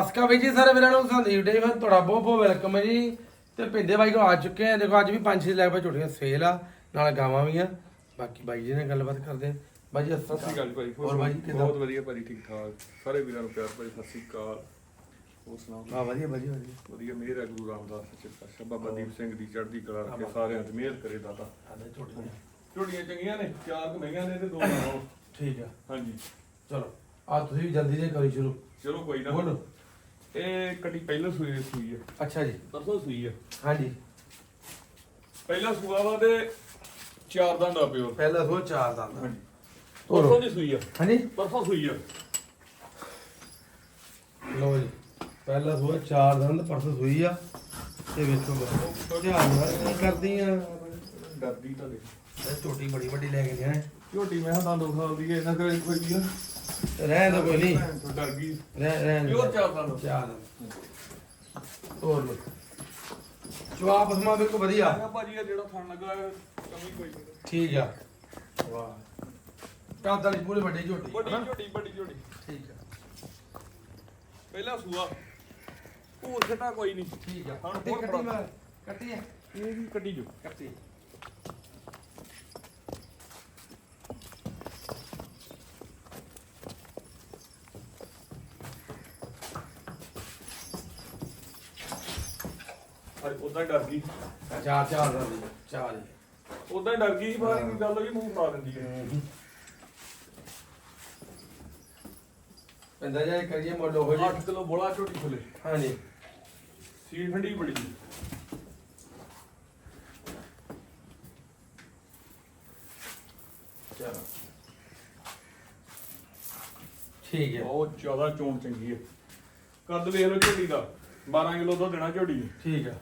ਅਸਕਾ ਵੀ ਜੀ ਸਾਰੇ ਵੀਰਾਂ ਨੂੰ ਸੰਦੀਪ ਡੇ ਫਿਰ ਤੁਹਾਡਾ ਬਹੁਤ ਬਹੁਤ ਵੈਲਕਮ ਹੈ ਜੀ। ਤੇ ਪਿੰਦੇ ਬਾਈ ਕੋਲ ਆ ਚੁੱਕੇ ਆ। ਦੇਖੋ ਅੱਜ ਵੀ ਪੰਜ ਛੇ ਲੈ ਪਏ ਝੋਟੀਆਂ ਸੇਲ ਆ ਨਾਲ ਗਾਵਾਂ ਵੀ ਆ। ਬਾਕੀ ਬਾਈ ਜੀ ਨਾਲ ਗੱਲਬਾਤ ਕਰਦੇ ਆ। ਬਾਈ ਜੀ ਸਤਿ ਸ਼੍ਰੀ ਅਕਾਲ। ਭਾਈ ਹੋਰ ਬਾਈ ਕਿੱਦਾਂ? ਬਹੁਤ ਵਧੀਆ ਭਾਈ ਠੀਕ ਠਾਕ ਸਾਰੇ ਵੀਰਾਂ ਨੂੰ ਪਿਆਰ ਭਾਈ ਸਤਿ ਸ਼੍ਰੀ ਅਕਾਲ। ਹੋਰ ਸੁਣਾਓ? ਹਾਂ ਵਧੀਆ ਵਧੀਆ ਵਧੀਆ। ਵਧੀਆ ਮਿਹਰ ਹੈ ਗੁਰੂ ਰਾਮਦਾਸ ਸੱਚੇ ਪਾਤਸ਼ਾਹ ਬਾਬਾ ਦੀਪ ਸਿੰਘ ਦੀ ਚੜ੍ਹਦੀ ਕਲਾ ਰੱਖੇ ਸਾਰਿਆਂ ਤੇ ਮਿਹਰ ਕਰੇ ਦਾਤਾ। ਝੋਟੀਆਂ ਝੋਟੀਆਂ ਚੰਗੀਆਂ ਨੇ ਚਾਰ ਕੁ ਮਹਿੰਗੀਆਂ ਨੇ ਤੇ ਦੋ ਠੀਕ ਆ। ਹਾਂਜੀ। ਚਲੋ ਆ ਤੁਸੀਂ ਵੀ ਜਲਦੀ ਜੇ ਕਰੀ ਸ਼ੁਰੂ। ਚਲੋ ਕੋਈ ਨਾ। ਬੋਲੋ। ਇਹ ਕੱਟੀ ਪਹਿਲਾਂ ਸੂਈ ਸੂਈ ਹੈ ਅੱਛਾ ਜੀ। ਪਰਸੋਂ ਸੂਈ ਹੈ ਹਾਂਜੀ। ਪਹਿਲਾ ਸੂਆ ਵਾ ਤੇ ਚਾਰ ਦਾ ਦਾ ਪਿਓ ਪਹਿਲਾ ਸੋ ਚਾਰ ਦਾ ਹਾਂਜੀ। ਪਰਸੋਂ ਦੀ ਸੂਈ ਹੈ ਹਾਂਜੀ। ਪਰਸੋਂ ਸੂਈ ਹੈ ਲੋ ਜੀ ਪਹਿਲਾ ਸੋ ਚਾਰ ਦੰਦ ਪਰਸ ਸੂਈ ਆ। ਤੇ ਵੇਖੋ ਬਸ ਧਿਆਨ ਨਾਲ ਕੀ ਕਰਦੀ ਆ ਡਰਦੀ ਤਾਂ ਦੇ ਇਹ ਝੋਟੀ ਬੜੀ ਵੱਡੀ ਲੈ ਕੇ ਜਾਣਾ ਝੋਟੀ ਮੈਂ ਹਾਂ ਦੋ ਸਾਲ ਦੀ ਹੈ ਇਹਨਾਂ ਕਰੇ ਕੋਈ ਵੀ ਨਾ ਰਹਿ ਦੋ ਕੋਈ ਨਹੀਂ। ਡਰ ਗਈ। ਰਹਿ ਰਹਿ ਪਿਓਰ ਚਾਰ ਦੰਦ। ਚਾਰ ਦੰਦ ਤੋਰ ਲੋ ਜਵਾਬ ਅਸਮਾ ਬਿਲਕੁਲ ਵਧੀਆ। ਆਹ ਭਾਜੀ ਇਹ ਜਿਹੜਾ ਥਣ ਲੱਗਾ ਇਹ ਕਮੀ ਕੋਈ ਨਹੀਂ। ਠੀਕ ਆ। ਵਾਹ। ਕਾਦਾ ਦੀ ਪੂਰੀ ਵੱਡੀ ਝੋਟੀ। ਵੱਡੀ ਹਨਾ? ਝੋਟੀ ਵੱਡੀ ਝੋਟੀ। ਠੀਕ ਆ। ਪਹਿਲਾ ਸੂਆ। ਭੂਰ ਛਟਾ ਕੋਈ ਨਹੀਂ। ਠੀਕ ਆ। ਹੁਣ ਕੱਟੀ ਹੋਰ ਕੱਟੀ ਕੱਟੀ ਆ। ਇਹ ਵੀ ਕੱਢੀ ਜੋ। ਕੱਟੀ ਅੱਜ ਉਦਾਂ ਡਰ ਗਈ। ਚਾਰ ਚਾਰ ਦਾ ਚਾਰ ਹੀ ਉਦਾਂ ਡਰ ਗਈ ਸੀ ਬਾਹਰ ਕੀ ਗੱਲ ਵੀ ਮੂੰਹ ਫੜਾ ਦਿੰਦੀ ਹੈ ਪੈਂਦਾ ਜਾਏ ਕਰੀਏ ਮੁੱਲ ਉਹ ਜੀ 8 ਕਿਲੋ ਬੋਲਾ ਝੋਟੀ ਖੁੱਲੇ ਹਾਂਜੀ। ਸੀ ਠੰਡੀ ਬੜੀ ਚਲੋ। ਠੀਕ ਹੈ। ਬਹੁਤ ਜ਼ਿਆਦਾ ਚੋਣ ਚੰਗੀ ਹੈ। ਕੱਦ ਵੇਖ ਲਓ ਝੋਟੀ ਦਾ। 12 ਕਿਲੋ ਦੁੱਧ ਦੇਣਾ ਝੋਟੀ ਨੇ। ਠੀਕ ਆ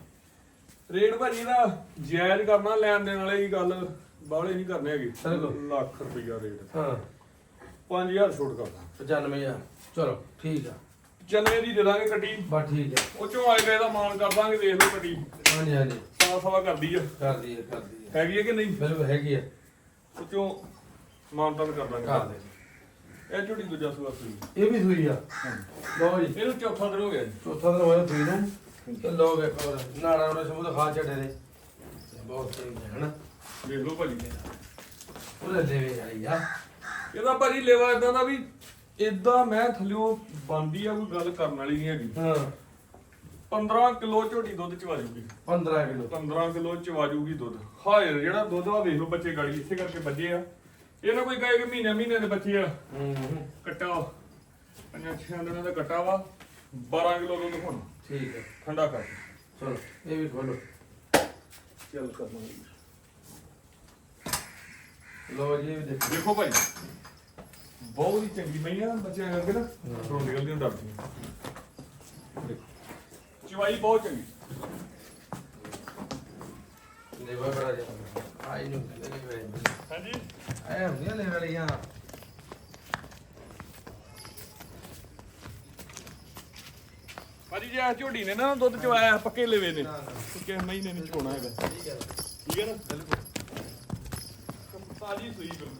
ਰੇਟ ਭਾਜੀ ਦਾ ਜਾਇਜ਼ ਕਰਨਾ ਲੈਣ ਦੇਣ ਵਾਲੀ ਗੱਲ ਬਾਹਲੇ ਨਹੀਂ ਕਰਨੇ ਹੈਗੇ। ਬਿਲਕੁਲ। ਲੱਖ ਰੁਪਈਆ ਰੇਟ। ਹਾਂ। 5000 ਛੋਟ ਕਰਦਾ। 95000 ਚਲੋ ਠੀਕ ਆ। ਚੰਨੇ ਦੀ ਦੇ ਦਾਂਗੇ ਕੱਟੀ। ਬਸ ਠੀਕ ਹੈ ਉਹ ਚੋਂ ਆਏ ਗਏ ਦਾ ਮਾਨ ਕਰ ਦਾਂਗੇ ਦੇਖ ਲਓ ਕੱਟੀ। ਹਾਂਜੀ ਹਾਂਜੀ। ਸਵਾ ਸਵਾ ਕਰਦੀ ਆ। ਕਰ ਦਈਏ ਕਰ ਦਈਏ ਹੈਗੀ ਹੈ ਕਿ ਨਹੀਂ? ਬਿਲਕੁਲ ਹੈਗੀ ਆ। ਉਹ ਚੋਂ ਮਾਨ ਤਾਂ ਕਰ ਦਾਂਗੇ। ਕਰ ਦੇ। ਇਹ ਝੋਟੀ ਦੂਜਾ ਸੂਆ ਸੂਈ। ਇਹ ਵੀ ਸੂਈ ਆ। ਲਓ ਜੀ। ਇਹਨੂੰ ਚੌਥਾ ਦਿਨ ਹੋ ਗਿਆ ਜੀ। ਚੌਥਾ ਦਿਨ ਹੋਇਆ ਸੂਈ ਨੂੰ। ਇੱਕ ਹੋਰ ਨਾੜਾ ਉਹਨੇ ਸਮੂਹ ਖਾ ਛੱਡੇ ਨੇ। ਬਹੁਤ ਸਹੀ ਹੈ ਹਨਾ? ਦੇਖ ਲਓ ਭਾਜੀ। ਉਹਦੇ ਦੇਵੇ ਆਈ ਆ। ਇਹਦਾ ਭਾਜੀ ਲੇਵਾ ਇਦਾਂ ਦਾ ਵੀ ਇਦਾਂ ਮੈਂ ਥੱਲਿਓ ਬੰਦੀ ਆ ਕੋਈ ਗੱਲ ਕਰਨ ਵਾਲੀ ਨਹੀਂ ਹੈਗੀ। ਹਾਂ। 15 ਕਿਲੋ ਝੋਟੀ ਦੁੱਧ ਚਵਾ ਜੂਗੀ। 15 ਕਿਲੋ। 15 ਕਿਲੋ ਚਵਾ ਜੂਗੀ ਦੁੱਧ। ਹਾਏ ਜਿਹੜਾ ਦੁੱਧ ਆ ਵੇਖ ਲਓ ਬੱਚੇ ਗਾੜੀ ਇੱਥੇ ਕਰਕੇ ਬੱਜੇ ਆ। ਇਹ ਨਾ ਕੋਈ ਕਹੇ ਕਿ ਮਹੀਨੇ ਮਹੀਨੇ ਦੇ ਬੱਚੇ ਆ। ਹੂੰ। ਕੱਟਾ। ਪੰਜਾਂ ਛੇ ਦਿਨਾਂ ਦਾ ਕੱਟਾ ਵਾ। 12 ਕਿਲੋ ਦੁੱਧ ਹੁਣ। ਠੀਕ ਹੈ। ਠੰਡਾ ਕਰ। ਚਲੋ ਇਹ ਵੀ ਖੋਲੋ। ਚੱਲ ਕਰਨਾ ਲਓ ਜੀ ਇਹ ਵੀ ਦੇਖੋ। ਦੇਖੋ ਭਾਈ ਬਹੁਤ ਹੀ ਚੰਗੀ ਮਈਆਂ ਬੱਚਿਆਂ ਕਰਕੇ ਨਾ ਰੋਣ ਨਿਕਲਦੀਆਂ ਡਰਦੀਆਂ ਦੇਖੋ ਚਵਾਈ ਬਹੁਤ ਚੰਗੀ। ਦੇਵਾ ਬੜਾ ਜ਼ਿਆਦਾ। ਆਈ ਨੂੰ ਕਹਿੰਦੇ ਵੇ ਹਾਂਜੀ। ਐ ਹੁੰਦੀਆਂ ਲੈ ਵਾਲੀਆਂ। ਭਾਜੀ ਜੇ ਆ ਝੋਡੀ ਨੇ ਨਾ ਦੁੱਧ ਚਵਾਇਆ ਪੱਕੇ ਲੇਵੇ ਨੇ। ਕਿਸੇ ਮਹੀਨੇ ਨਹੀਂ ਚੋਣਾ ਹੈਗਾ। ਠੀਕ ਹੈ ਠੀਕ ਹੈ ਨਾ? ਬਿਲਕੁਲ। ਤਾਜੀ ਸੂਈ ਬਿਲਕੁਲ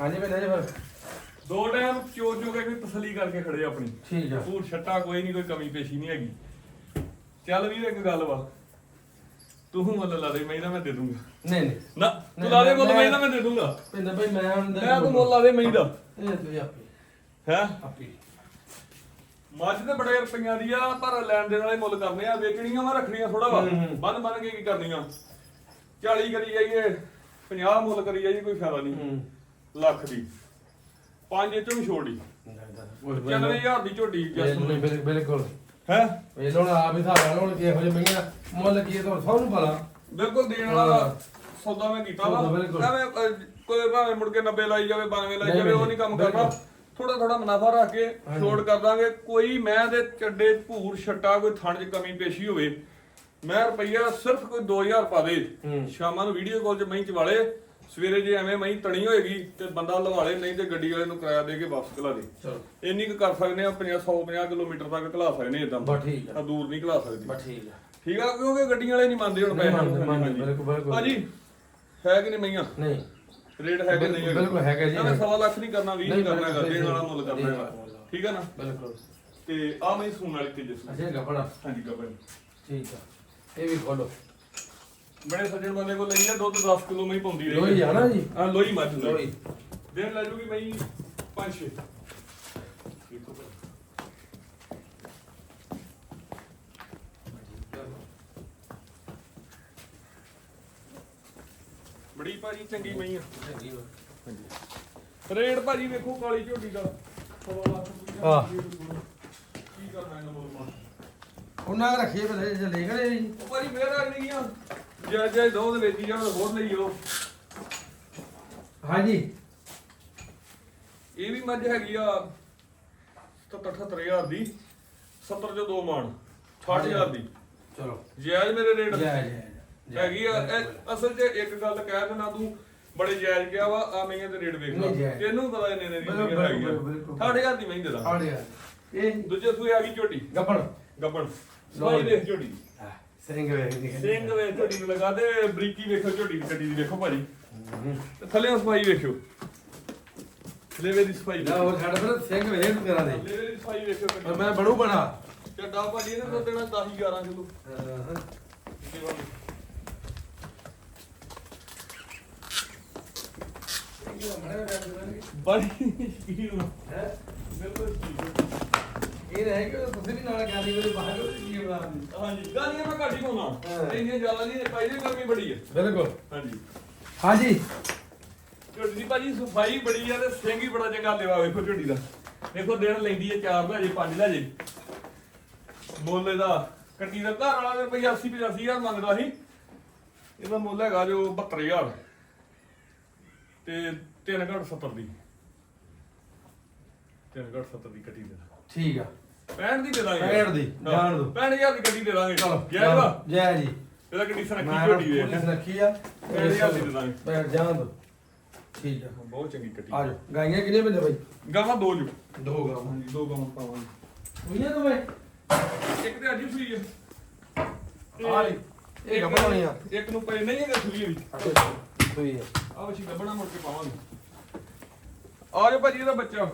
ਹਾਂਜੀ ਮੈਂ ਜੀ ਫਿਰ। ਦੋ ਟਾਈਮ ਚੋ ਚੋ ਕੇ ਵੀ ਤਸੱਲੀ ਕਰਕੇ ਖੜੇ ਆਪਣੀ। ਠੀਕ ਆ। ਪੂਰ ਛੱਟਾ ਕੋਈ ਨਹੀਂ ਕੋਈ ਕਮੀ ਪੇਸ਼ੀ ਨਹੀਂ ਹੈਗੀ। ਚੱਲ ਵੀਰ ਇੱਕ ਗੱਲ ਵਾ। ਤੂੰ ਮੁੱਲ ਲਾ ਦੇ ਮੈਂ ਨਾ ਮੈਂ ਦੇ ਦੂੰਗਾ। ਨਹੀਂ ਨਹੀਂ। ਨਾ ਤੂੰ ਲਾ ਦੇ ਮੁੱਲ ਮੈਂ ਨਾ ਮੈਂ ਦੇ ਦੂੰਗਾ। ਪਿੰਦਾ ਭਾਈ ਮੈਂ ਹੁਣ ਮੈਂ ਤੂੰ ਮੁੱਲ ਲਾ ਦੇ ਮੈਂ ਦਾ। ਇਹ ਤੂੰ ਆਪੀ। ਹੈ? ਆਪੀ। ਮੱਝ ਤੇ ਬੜੇ ਰੁਪਈਆਂ ਦੀ ਆ ਪਰ ਲੈਣ ਦੇਣ ਵਾਲੇ ਮੁੱਲ ਕਰਨੇ ਆ ਵੇਚਣੀਆਂ ਵਾ ਰੱਖਣੀਆਂ ਥੋੜਾ ਵਾ। ਬੰਨ ਬੰਨ ਕੇ ਕੀ ਕਰਨੀਆਂ? 40 ਕਰੀ ਜਾਈਏ 50 ਮੁੱਲ ਕਰੀ ਜਾਈਏ ਕੋਈ ਫਾਇਦਾ ਨਹੀਂ। ਲੱਖ ਦੀ। ਪੰਜ ਚੋਂ ਛੋੜੀ ਚੱਲ 90000 ਦੀ ਜਸ ਬਿਲਕੁਲ। ਹੈ ਇਹ ਲੋਣ ਆਪ ਹੀ ਹਿਸਾਬ ਨਾਲ ਕਿਹੋ ਜਿਹੇ ਮਈਆਂ ਮੁੱਲ ਕੀ ਤੋਂ ਸਭ ਨੂੰ ਪਤਾ ਬਿਲਕੁਲ ਦੇਣ ਵਾਲਾ ਹਾਂ। ਸੌਦਾ ਮੈਂ ਕੀਤਾ ਵਾ ਸੌਦਾ ਬਿਲਕੁਲ। ਐਵੇਂ ਅਹ, ਕੋਈ ਭਾਵੇਂ ਮੁੜ ਕੇ 90 ਲਾਈ ਜਾਵੇ 92 ਲਾਈ ਨਹੀਂ, ਜਾਵੇ ਉਹ ਨਹੀਂ, ਕੰਮ ਬਿਲਕੁਲ। ਕਰਨਾ ਥੋੜਾ ਥੋੜਾ ਮੁਨਾਫਾ ਰੱਖ ਕੇ। ਛੋੜ ਕਰ ਦਾਂਗੇ ਕੋਈ ਮੈਂ ਦੇ ਚੱਡੇ ਭੂਰ ਛੱਟਾ ਕੋਈ ਥਣ 'ਚ ਕਮੀ ਪੇਸ਼ੀ ਹੋਵੇ ਮੈਂ ਰੁਪਈਆ ਸਿਰਫ ਕੋਈ 2000 ਪਾ ਦੇ ਹੂੰ। ਸ਼ਾਮਾਂ ਨੂੰ ਵੀਡੀਓ ਕਾਲ 'ਚ ਮਹੀਂ ਚ ਵਾਲੇ ਸਵੇਰੇ ਜੇ ਐਵੇਂ ਮਹੀਂ ਤਣੀ ਹੋਏਗੀ ਤੇ ਬੰਦਾ ਲਵਾਲੇ ਨਹੀਂ ਤੇ ਗੱਡੀ ਵਾਲੇ ਨੂੰ ਕਿਰਾਇਆ ਦੇ ਕੇ ਵਾਪਸ ਘਲਾ ਦੇ। ਚਲੋ। ਇੰਨੀ ਕੁ ਕਰ ਸਕਦੇ ਆ 50 150 ਕਿਲੋਮੀਟਰ ਤੱਕ ਘਲਾ ਸਕਦੇ ਇਦਾਂ। ਠੀਕ ਆ। ਦੂਰ ਨਹੀਂ ਘਲਾ ਸਕਦੇ। ਠੀਕ ਆ। ਠੀਕ ਆ ਕਿਉਂਕਿ ਗੱਡੀਆਂ ਵਾਲੇ ਨਹੀਂ ਮੰਨਦੇ ਹੁਣ ਪੈਸੇ ਮੰਨਦੇ, ਬਿਲਕੁਲ, ਬਿਲਕੁਲ। ਭਾਜੀ ਹੈ ਕਿ ਨਹੀਂ ਮਈਆਂ ਨਹੀਂ। ਰੇਟ ਹੈ ਕਿ ਨਹੀਂ? ਬਿਲਕੁਲ ਹੈਗਾ ਜੀ। ਐਵੇਂ ਸਵਾ ਲੱਖ ਨਹੀਂ ਕਰਨਾ 20 ਨਹੀਂ ਨਹੀਂ, ਕਰਨਾ ਹੈਗਾ ਬਿਲਕੁਲ ਦੇਣ ਵਾਲਾ। ਮੁੱਲ ਕਰਨਾ ਦੇਣ ਹੈਗਾ ਮੁੱਲ। ਠੀਕ ਆ ਨਾ? ਬਿਲਕੁਲ। ਤੇ ਆ ਮੈਂ ਸੂਣ ਵਾਲੀ ਤੀਜੇ ਸੂਣ। ਅੱਛਾ ਗੱਪੜਾ ਹਾਂਜੀ ਗੱਬਰ ਠੀਕ ਆ। ਇਹ ਵੀ ਖੋਲੋ। ਬੜੇ ਸੱਜਣ ਬੰਦੇ ਕੋਲ ਲਈ ਆ ਦੁੱਧ 10 ਕਿਲੋ ਮੈਂ ਪਾਉਂਦੀ ਰਹੀ ਲੋਈ ਆ ਨਾ ਜੀ? ਹਾਂ ਲੋਈ ਮੱਝ ਲੋਈ। ਦਿਨ ਲੈ ਜੂਗੀ ਮੈਂ 5 6 ਬੜੀ ਭਾਜੀ ਚੰਗੀ ਮਈ ਆ। ਰੇਟ ਭਾਜੀ ਵੇਖੋ ਕਾਲੀ ਝੋਟੀ ਦਾ। ਸਵਾ ਲੱਖ। ਆਹ। ਕੀ ਕਰਨਾ ਇਹਨਾਂ ਬੋਲਮਾ ਉਹਨਾਂ ਰੱਖੀ ਬਲੇ ਜੇ ਲੈ ਗਏ ਜੀ। ਉਹ ਭਾਜੀ ਆ ਜੈ ਜੈ ਦੋ ਦੇ ਵੇਚੀ ਜਾਣ ਹੋਰ ਲਈਓ ਹਾਂਜੀ। ਇਹ ਵੀ ਮੱਝ ਹੈਗੀ ਆ 77 78000 ਦੀ 70 ਜੋ ਦੋ ਮਾਣ 60000 ਦੀ। ਚਲੋ। ਜਾਇਜ਼ ਮੇਰੇ ਰੇਟ ਜੈ ਜੈ ਜੈ। ਹੈਗੀ ਆ ਇਹ ਅਸਲ 'ਚ ਇੱਕ ਗੱਲ ਕਹਿ ਦੇਣਾ ਤੂੰ ਬੜੇ ਜਾਇਜ਼ ਕਿਹਾ ਵਾ ਆ ਮਈਆਂ ਦੇ ਰੇਟ ਵੇਖ ਲਾ। ਨਹੀਂ ਜਾਇਜ਼। ਤੈਨੂੰ ਪਤਾ ਇਹਨੇ ਨੇ ਬਿਲਕੁਲ, ਮਈਆਂ ਹੈਗੀਆਂ ਬਿਲਕੁਲ, ਬਿਲਕੁਲ। 60000 ਦੀ ਮਹੀਂ ਦੇ ਦਾਂ ਆੜੇ ਆ ਇਹ ਦੂਜੇ ਸੂਏ ਆ ਗਈ ਝੋਟੀ। ਗੱਪੜ ਗੱਬਣ। ਲਓ ਸੋਈ ਜੀ। ਦੇਖ ਝੋਟੀ। ਸਿੰਘ ਵੇਖ ਦੀ ਸਿੰਘ ਵੇ ਝੋਟੀ ਨੂੰ ਲਗਾ ਦੇ ਬਰੀਕੀ ਵੇਖੋ ਝੋਟੀ ਦੀ ਕੱਟੀ ਦੀ ਵੇਖੋ ਭਾਜੀ। ਤੇ ਥੱਲੇ ਸਫ਼ਾਈ ਵੇਖਿਓ। ਲੇਵੇ ਦੀ ਸਫ਼ਾਈ ਨਾ ਉਹ ਛੱਡ ਫਿਰ ਸਿੰਘ ਵੇਖ ਕਰਾਂ ਦੇ। ਲੇਵੇ ਦੀ ਸਫ਼ਾਈ ਵੇਖਿਓ ਕੱਟੀ ਮੈਂ ਬੜੂ ਬਣਾ। ਚੱਡਾ ਭਾਜੀ ਇਹਨੇ ਦੁੱਧ ਦੇਣਾ 10 11 ਕਿਲੋ। ਬੜੀ ਸ਼ਕੀਨ ਹੈ? ਬਿਲਕੁਲ ਸ਼ਕੀਨ ਇਹ ਰਹਿ ਕਿ ਤੁਸੀਂ ਵੀ ਨਾਲ ਗਾਲੀ ਵਾਲੇ ਬਾਹਰ ਕੀ ਬਣਾ ਹਾਂਜੀ ਗਾਲੀਆਂ ਮੈਂ ਘੱਟ ਹੀ ਪਾਉਣਾ ਹਾਂ। ਇੰਨੀਆਂ ਜ਼ਿਆਦਾ ਨਹੀਂ ਪਹਿਲੇ ਗਰਮੀ ਬੜੀ ਹੈ ਬਿਲਕੁਲ। ਹਾਂਜੀ। ਹਾਂਜੀ। ਝੋਟੀ ਦੀ ਭਾਜੀ ਸਫ਼ਾਈ ਬੜੀ ਆ ਤੇ ਸਿੰਘ ਹੀ ਬੜਾ ਚੰਗਾ ਲੈਵਾ ਵੇਖੋ ਝੋਟੀ ਦਾ। ਵੇਖੋ ਦਿਨ ਲੈਂਦੀ ਹੈ 4 ਲੈ ਜੇ 5 ਲੈ ਜੇ। ਮੁੱਲ ਇਹਦਾ ਕੱਟੀ ਦਾ ਘਰ ਵਾਲਾ ਦੇ ਰੁਪਈਆ 80 85000 ਮੰਗਦਾ ਸੀ। ਇਹਦਾ ਮੁੱਲ ਹੈਗਾ ਜੋ 72000 ਤੇ 3 ਘੜ 70 ਦੀ। 3 ਘੜ 70 ਦੀ ਕੱਟੀ ਦੇ ਠੀਕ ਆ। 65 ਦੀ ਦੇ ਦਾਂਗੇ 65 ਦੀ, ਜਾਣ ਦਿਓ। 65000 ਦੀ ਕੱਟੀ ਦੇ ਦਾਂਗੇ ਚਲੋ ਜੈ ਵਾ ਜੈ ਜੀ। ਇਹਦਾ ਕੰਡੀਸ਼ਨ ਮੈਂ ਰੱਖੀ ਝੋਟੀ ਵੇਖ। ਪੁਲਿਸ ਰੱਖੀ ਆ। ਹਜ਼ਾਰ ਦੀ ਦੇ ਦਾਂਗੇ। ਬੈਠ ਜਾਣ ਦੋ। ਠੀਕ ਆ। ਬਹੁਤ ਚੰਗੀ ਕੱਟੀ ਆ ਜਾਓ। ਗਾਈਆਂ ਕਿੰਨੇ ਬੰਦੇ ਬਾਈ? ਗਾਵਾਂ ਦੋ ਜੂ। ਦੋ ਗਾਵਾਂ। ਹਾਂਜੀ ਦੋ ਗਾਵਾਂ ਪਾਵਾਂਗੇ। ਹੋਈਆਂ ਦੋਵੇਂ? ਇੱਕ ਤੇ ਅੱਜ ਹੀ ਸੂਈ ਹੈ ਆ ਲਈ। ਇਹ ਗੱਬੜ ਹੋਣੀ ਆ। ਇੱਕ ਨੂੰ ਪਏ ਨਹੀਂ ਹੈਗਾ ਸੂਈ ਵੀ ਸੂਈ ਆ। ਆ ਵਛੀ ਗੱਬਣਾ ਮੁੜ ਕੇ ਪਾਵਾਂਗੇ। ਆ ਜਾ ਭਾਜੀ ਇਹਦਾ ਬੱਚਾ।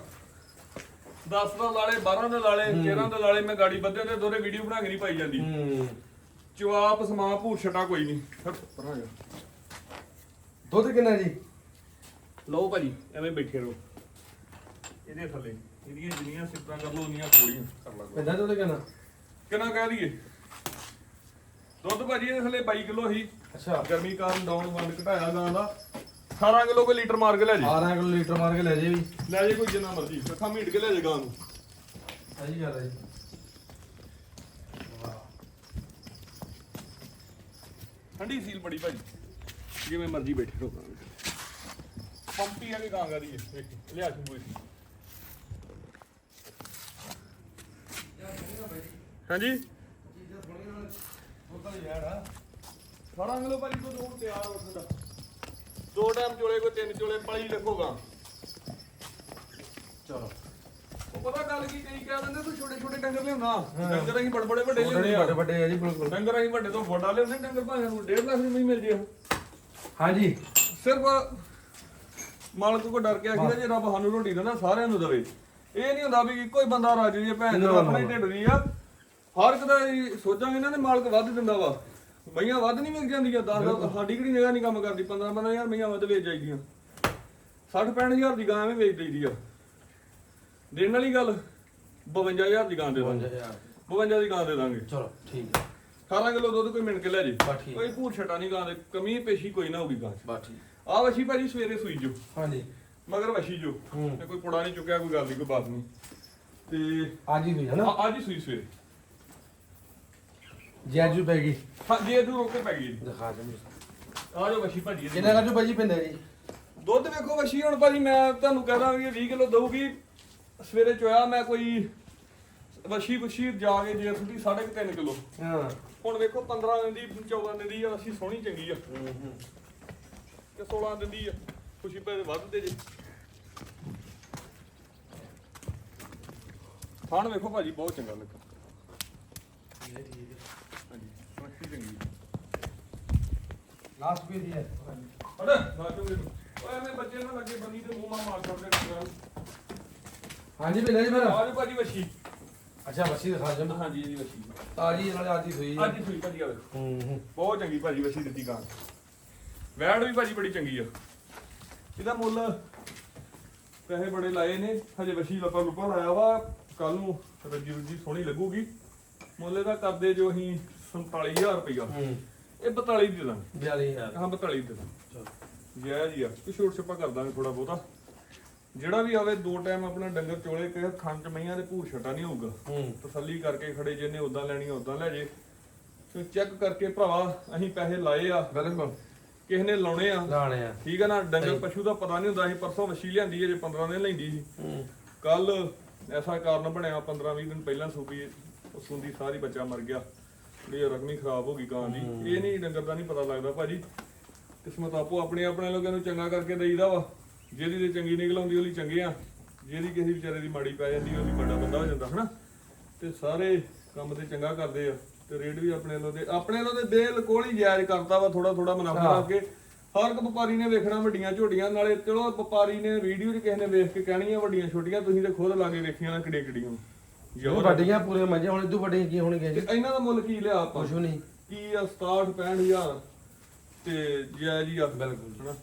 10 ਦਾ ਲਾਲੇ 12 ਦਾ ਲਾਲੇ 13 ਦਾ ਲਾਲੇ ਮੈਂ ਗਾੜੀ ਬੱਧੇ ਤੇ ਦੋਰੇ ਵੀਡੀਓ ਬਣਾ ਕੇ ਨਹੀਂ ਪਾਈ ਜਾਂਦੀ। ਹੂੰ। ਚਵਾਪ ਸਮਾ ਭੂਰ ਛਟਾ ਕੋਈ ਨਹੀਂ। ਹਟ, ਪਰਾਂ ਜਾ। ਦੁੱਧ ਕਿੰਨਾ ਜੀ? ਲਓ ਭਾਜੀ ਐਵੇਂ ਬੈਠੇ ਰਹੋ। ਇਹਦੇ ਥੱਲੇ ਇਹਦੀਆਂ ਜਿੰਨੀਆਂ ਸਿਫਤਾਂ ਕਰ ਲਓ ਉਨੀਆਂ ਥੋੜੀਆਂ ਕਰ ਲਾ ਕਿੰਨਾ ਦੁੱਧ ਕਿੰਨਾ? ਕਿੰਨਾ ਕਹਿ ਦਈਏ? ਦੁੱਧ ਭਾਜੀ ਇਹਦੇ ਥੱਲੇ 22 ਕਿਲੋ ਸੀ। ਅੱਛਾ। ਗਰਮੀ ਕਾਰਨ ਡਾਊਨ ਵੰਡ ਘਟਾਇਆ ਗਾਂ ਦਾ। 18 ਕਿਲੋ ਕੋਈ ਲੀਟਰ ਮਾਰ ਕੇ ਲੈ ਜੀ। 12 ਕਿਲੋ ਲੀਟਰ ਮਾਰ ਕੇ ਲੈ ਜੇ ਵੀ। ਲੈ ਜੇ ਕੋਈ ਜਿੰਨਾ ਮਰਜ਼ੀ ਅੱਖਾਂ ਮੀਟ ਕੇ ਲੈ ਜੇ ਗਾਂ ਨੂੰ। ਸਹੀ ਗੱਲ ਹੈ ਜੀ। ਵਾਹ ਠੰਡੀ ਸੀਲ ਬੜੀ ਭਾਜੀ। ਜਿਵੇਂ ਮਰਜ਼ੀ ਬੈਠੇ ਰਹੋ। ਗਾਂ ਵਿੱਚ। ਪੰਪੀ ਆ ਕੇ ਗਾਂ ਗਾਦੀ ਹੈ ਵੇਖ ਲਿਆ ਸ਼ੰਭੂ ਇਸ ਹਾਂਜੀ? ਚੀਜ਼ਾਂ ਥੋੜੀਆਂ ਨਾਲ ਦੁੱਧ ਵਾਲੀ ਵੈੜ ਆ 18 ਕਿਲੋ ਭਾਜੀ ਤੋਂ ਦੋ ਤਿਆਰ ਹੋ ਸਕਦਾ ਦੋ ਟਾਈਮ ਚੋਲੇ ਕੋਈ ਤਿੰਨ ਚੋਲੇ ਪਲੀ ਰੱਖੋਗਾ ਚਲੋ। ਉਹ ਪਤਾ ਗੱਲ ਕੀ ਕਈ ਕਹਿ ਦਿੰਦੇ ਤੂੰ ਛੋਟੇ ਛੋਟੇ ਡੰਗਰ ਲਿਆਉਣਾ। ਡੰਗਰ ਅਸੀਂ ਬੜੇ ਬੜੇ ਵੱਡੇ ਲਿਆਉਂਦੇ ਆ। ਵੱਡੇ ਵੱਡੇ ਆ ਜੀ ਬਿਲਕੁਲ। ਡੰਗਰ ਅਸੀਂ ਵੱਡੇ ਤੋਂ ਵੱਡਾ ਲਿਆਉਂਦੇ ਡੰਗਰ ਭਾਵੇਂ ਨੂੰ 1.5 ਲੱਖ ਦੀ ਵੀ ਮਿਲ ਜੇ। ਹਾਂਜੀ। ਸਿਰਫ ਮਾਲਕ ਕੋ ਡਰ ਕੇ ਆਖੀਦਾ ਜੇ ਰੱਬ ਸਾਨੂੰ ਰੋਟੀ ਦਿੰਦਾ ਸਾਰਿਆਂ ਨੂੰ ਦੇਵੇ। ਇਹ ਨਹੀਂ ਹੁੰਦਾ ਵੀ ਹੀ ਬੰਦਾ ਰਾਜੀ ਜੇ ਭੈਣ ਨਾ, ਆਪਣਾ। ਢਿੱਡ ਦੀ ਆ। ਹਰ ਇੱਕ ਦਾ ਸੋਚਾਂਗੇ ਇਹਨਾਂ ਦੇ ਮਾਲਕ ਵੱਧ ਦਿੰਦਾ ਵਾ। ਮਈਆਂ ਵੱਧ ਨਹੀਂ ਵਿਕ ਜਾਂਦੀਆਂ 10 ਸਾਡੀ ਕਿਹੜੀ ਜਗ੍ਹਾ ਨਹੀਂ ਕੰਮ ਕਰਦੀ 15 15000 ਮਈਆਂ ਵੱਧ ਵੇਚ ਜਾਈਦੀਆਂ। 60 65000 ਦੀ ਗਾਂ ਐਵੇਂ ਵੇਚ ਦਈਦੀ ਆ। ਦੇਣ ਵਾਲੀ ਗੱਲ 52000 ਦੀ ਗਾਂ ਦੇ ਦਾਂਗੇ। 55000 52 ਦੀ। ਗਾਂ ਦੇ ਦਾਂਗੇ। ਚਲੋ ਠੀਕ ਹੈ 18 ਕਿਲੋ ਦੁੱਧ ਕੋਈ ਮਿਣ ਕੇ ਲੈ ਜੇ। ਕੋਈ ਭੂਰ ਛਟਾ ਨਹੀਂ ਗਾਂ ਦੇ ਕਮੀ ਪੇਸ਼ੀ ਕੋਈ ਨਾ ਹੋਊਗੀ ਗਾਂ 'ਚ। ਠੀਕ। ਆ ਵਸ਼ੀ ਭਾਜੀ ਸਵੇਰੇ ਸੂਈ ਜੋ। ਹਾਂਜੀ। ਮਗਰ ਵਸ਼ੀ ਜੋ। ਕੋਈ ਪੁੜਾ ਨਹੀਂ ਚੁੱਕਿਆ ਕੋਈ ਗੱਲ ਨਹੀਂ ਕੋਈ ਬਾਤ ਨਹੀਂ ਤੇ ਅੱਜ ਹੀ ਹੋਈ ਹੈ ਨਾ? ਅੱਜ ਹੀ ਸੂਈ ਸਵੇਰੇ। ਜੈਜੂ ਪੈ ਗਈ। ਹਾਂ ਜੇ ਤੂੰ ਰੋਕ ਕੇ ਪੈ ਗਈ ਜੀ। ਦਿਖਾ ਦੇ ਆ ਜਾਓ ਵਸ਼ੀ ਭਾਜੀ ਇਹਦੀ। ਕਿੰਨਾ ਕਾਜੂ ਭਾਜੀ ਪੈਂਦਾ ਜੀ? ਦੁੱਧ ਵੇਖੋ ਵਸ਼ੀ ਹੁਣ ਭਾਜੀ ਮੈਂ ਤੁਹਾਨੂੰ ਕਹਦਾ ਵੀ ਇਹ 20 ਕਿਲੋ ਦਊਗੀ। ਸਵੇਰੇ ਚੋਇਆ ਮੈਂ ਕੋਈ ਵਸ਼ੀ ਵਸ਼ੀ ਜਾ ਕੇ ਜੇ ਥੋੜੀ 3.5 ਕਿਲੋ। ਹਾਂ। ਹੁਣ ਵੇਖੋ 15 ਦਿੰਦੀ 14 ਦਿੰਦੀ ਆ ਅਸੀਂ ਸੋਹਣੀ ਚੰਗੀ ਆ। ਤੇ 16 ਦਿੰਦੀ ਆ ਖੁਸ਼ੀ ਪੈ ਵੱਧ ਦੇ ਜੇ। ਥਾਣ ਵੇਖੋ ਭਾਜੀ ਬਹੁਤ ਚੰਗਾ ਲੱਗਾ। ਹਾਂਜੀ ਲਾਸਟ ਪੀਸ ਹੀ ਹੈ। ਅਰੇ ਬਾਜੂ ਦੇ ਓਏ ਐਵੇਂ ਬੱਚੇ ਨਾ ਲੱਗੇ ਬੰਨੀ ਤੇ ਮੂੰਹ ਮਾ ਮਾਰ ਛੱਡਦੇ ਡੰਗਰਾਂ ਹਾਂਜੀ ਬਿੱਲਾ ਜੀ ਫਿਰ। ਆਜੋ ਭਾਜੀ ਵਸ਼ੀ ਅੱਛਾ ਬੱਸੀ ਦਿਖਾ ਜਮ ਹਾਂਜੀ ਜੀ ਵਸ਼ੀ ਤਾਜੀ ਨਾਲ ਸੂਈ ਹੈ ਅੱਜ ਹੀ ਸੂਈ ਭਾਜੀ ਆਵੇ ਹੂੰ ਹੂੰ। ਬਹੁਤ ਚੰਗੀ ਭਾਜੀ ਵਸ਼ੀ ਦਿੱਤੀ ਕਾਂ ਵੈੜ ਵੀ ਭਾਜੀ ਬੜੀ ਚੰਗੀ ਆ। ਇਹਦਾ ਮੁੱਲ ਪੈਸੇ ਬੜੇ ਲਾਏ ਨੇ। ਹਜੇ ਵਸ਼ੀ ਲੱਪਾ ਲੁਪਾ ਲਾਇਆ ਵਾ। ਕੱਲ ਨੂੰ ਰੱਜੀ ਰੁੱਜੀ ਸੋਹਣੀ ਲੱਗੂਗੀ। ਮੁੱਲ ਇਹਦਾ ਕਰਦੇ ਜੋ ਅਸੀਂ 47000 ਰੁਪਇਆ ਹੂੰ। ਇਹ 42 ਦੇ ਦਾਂਗੇ। 42000 ਹਾਂ 42 ਦੇ ਦਾਂਗੇ। ਜੈ ਜੀ ਆ। ਕਿ ਛੋਟ ਛਪਾ ਕਰ ਦਾਂਗੇ ਥੋੜਾ ਬਹੁਤਾ। ਜਿਹੜਾ ਵੀ ਆਵੇ ਦੋ ਟਾਈਮ ਆਪਣਾ ਡੰਗਰ ਚੋਲੇ ਕਹੇ ਖੰਡ ਚ ਮਈਆਂ ਦੇ ਭੂਰ ਛਟਾ ਨਹੀਂ ਹੋਊਗਾ। ਹੂੰ। ਤਸੱਲੀ ਕਰਕੇ ਖੜੇ ਜਿਹਨੇ ਉਦਾਂ ਲੈਣੀ ਉਦਾਂ ਲੈ ਜੇ। ਤੇ ਚੈੱਕ ਕਰਕੇ ਭਰਾਵਾ ਅਸੀਂ ਪੈਸੇ ਲਾਏ ਆ। ਬਿਲਕੁਲ। ਕਿਸੇ ਨੇ ਲਾਉਣੇ ਆ। ਲਾਣੇ ਆ। ਠੀਕ ਆ ਨਾ? ਡੰਗਰ ਪਸ਼ੂ ਦਾ ਪਤਾ ਨਹੀਂ ਹੁੰਦਾ ਸੀ ਪਰਸੋਂ ਵਸ਼ੀ ਲਿਆਂਦੀ ਹੈ ਜੇ 15 ਦਿਨ ਲੈਂਦੀ ਸੀ। ਹੂੰ। ਕੱਲ ਐਸਾ ਕਾਰਨ ਬਣਿਆ 15 20 ਦਿਨ ਪਹਿਲਾਂ ਸੂਪੀ ਸੁੰਦੀ ਸਾਰੀ ਬੱਚਾ ਮਰ ਗਿਆ। ਵੀ ਰਕਮ ਖਰਾਬ ਹੋ ਗਈ ਕਾਂ ਦੀ। ਇਹ ਨਹੀਂ ਡੰਗਰ ਦਾ ਨਹੀਂ ਪਤਾ ਲੱਗਦਾ ਭਾਜੀ। ਕਿਸਮਤ ਆਪੋ ਆਪਣੇ ਆਪਣੇ ਲੋਕਾਂ ਨੂੰ ਚੰਗਾ ਕਰਕੇ ਦੇਈਦਾ ਵਾ। ਜਿਹਦੀ ਤੇ ਚੰਗੀ ਨਿਕਲ ਆਉਂਦੀ ਉਹਦੀ ਚੰਗੇ ਆ। ਜਿਹਦੀ ਕਿਸੇ ਵਿਚਾਰੇ ਦੀ ਮਾੜੀ ਪੈ ਜਾਂਦੀ ਉਹਦੀ ਮਾੜਾ ਬੰਦਾ ਹੋ ਜਾਂਦਾ ਹਨਾ? ਤੇ ਸਾਰੇ ਕੰਮ ਤੇ ਚੰਗਾ ਕਰਦੇ ਆ। ਤੇ ਰੇਟ ਵੀ ਆਪਣੇ ਵੱਲੋਂ ਦੇ ਆਪਣੇ ਵੱਲੋਂ ਤੇ ਬਿਲਕੁਲ ਹੀ ਜਾਇਜ਼ ਕਰਤਾ ਵਾ ਥੋੜਾ ਥੋੜਾ ਮੁਨਾਫਾ ਲਾ ਕੇ ਹਰ ਇੱਕ ਵਪਾਰੀ ਨੇ ਵੇਖਣਾ ਵੱਡੀਆਂ ਝੋਟੀਆਂ ਨਾਲੇ ਚਲੋ ਵਪਾਰੀ ਨੇ ਵੀਡੀਓ 'ਚ ਕਿਸੇ ਨੇ ਵੇਖ ਕੇ ਕਹਿਣੀ ਆ ਵੱਡੀਆਂ ਛੋਟੀਆਂ ਤੁਸੀਂ ਤੇ ਖੁਦ ਲਾ ਕੇ ਵੇਖੀਆਂ ਨਾ ਕਿੱਡੀਆਂ ਉਹ ਜੋ ਵੱਡੀਆਂ ਪੂਰੇ ਮੱਝੇ ਹੁਣ ਇਦੋਂ ਵੱਡੀਆਂ ਕੀ ਹੋਣਗੀਆਂ ਜੀ? ਇਹਨਾਂ ਦਾ ਮੁੱਲ ਕੀ ਲਿਆ ਆਪਾਂ? ਕੁਛ ਵੀ ਨਹੀਂ। ਕੀ ਆ 67 65000 ਤੇ ਜਾਇਜ਼ ਹੀ ਆ। ਬਿਲਕੁਲ ਹਨਾ?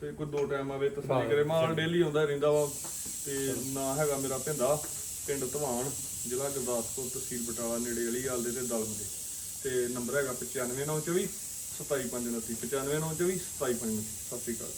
ਤੇ ਕੋਈ ਦੋ ਟਾਈਮ ਆਵੇ ਤਸੱਲੀ ਕਰੇ। ਮਾਲ ਡੇਲੀ ਆਉਂਦਾ ਰਹਿੰਦਾ ਵਾ। ਤੇ ਨਾ ਹੈਗਾ ਮੇਰਾ ਭਿੰਦਾ। ਪਿੰਡ ਧਵਾਨ ਜ਼ਿਲ੍ਹਾ ਗੁਰਦਾਸਪੁਰ ਤਹਿਸੀਲ ਬਟਾਲਾ ਨੇੜੇ ਵਾਲੀ ਗੱਲ ਦੇ ਤੇ ਦਲਮ ਦੇ। ਤੇ ਨੰਬਰ ਹੈਗਾ 95924 27529 95924 27529 ਸਤਿ ਸ਼੍ਰੀ ਅਕਾਲ